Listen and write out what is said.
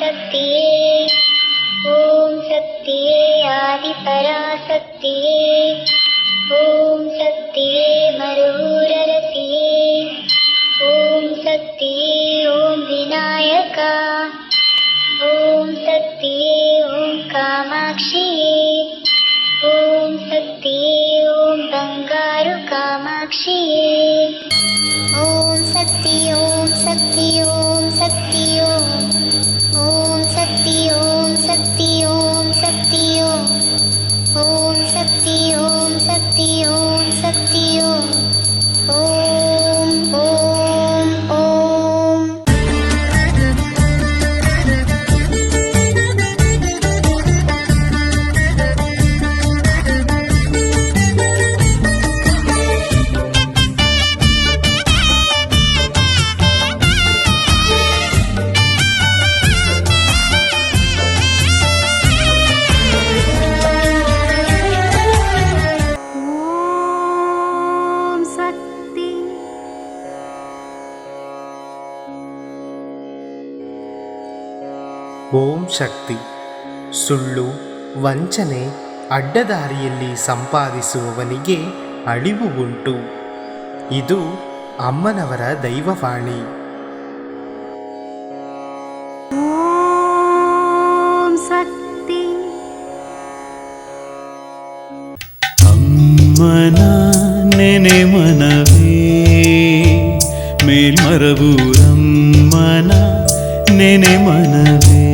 शक्तिये। ॐ शक्तिये आदिपरा सत्ये ॐ शक्तिये मरुररति ॐ शक्तिये ॐ विनायका। ॐ शक्तिये ॐ कामाक्षिये। ॐ शक्तिये ॐ बङ्गारुकामाक्षी ಓಂ ಶಕ್ತಿ. ಸುಳ್ಳು ವಂಚನೆ ಅಡ್ಡದಾರಿಯಲ್ಲಿ ಸಂಪಾದಿಸುವವನಿಗೆ ಅಳಿವು ಉಂಟು. ಇದು ಅಮ್ಮನವರ ದೈವವಾಣಿ. ಓಂ ಶಕ್ತಿ. ಅಮ್ಮನ ನೆನೆ ಮನವೇ ಮೇಲ್ಮರಬೂರಮ್ಮನ ನೆನೆ ಮನವೇ.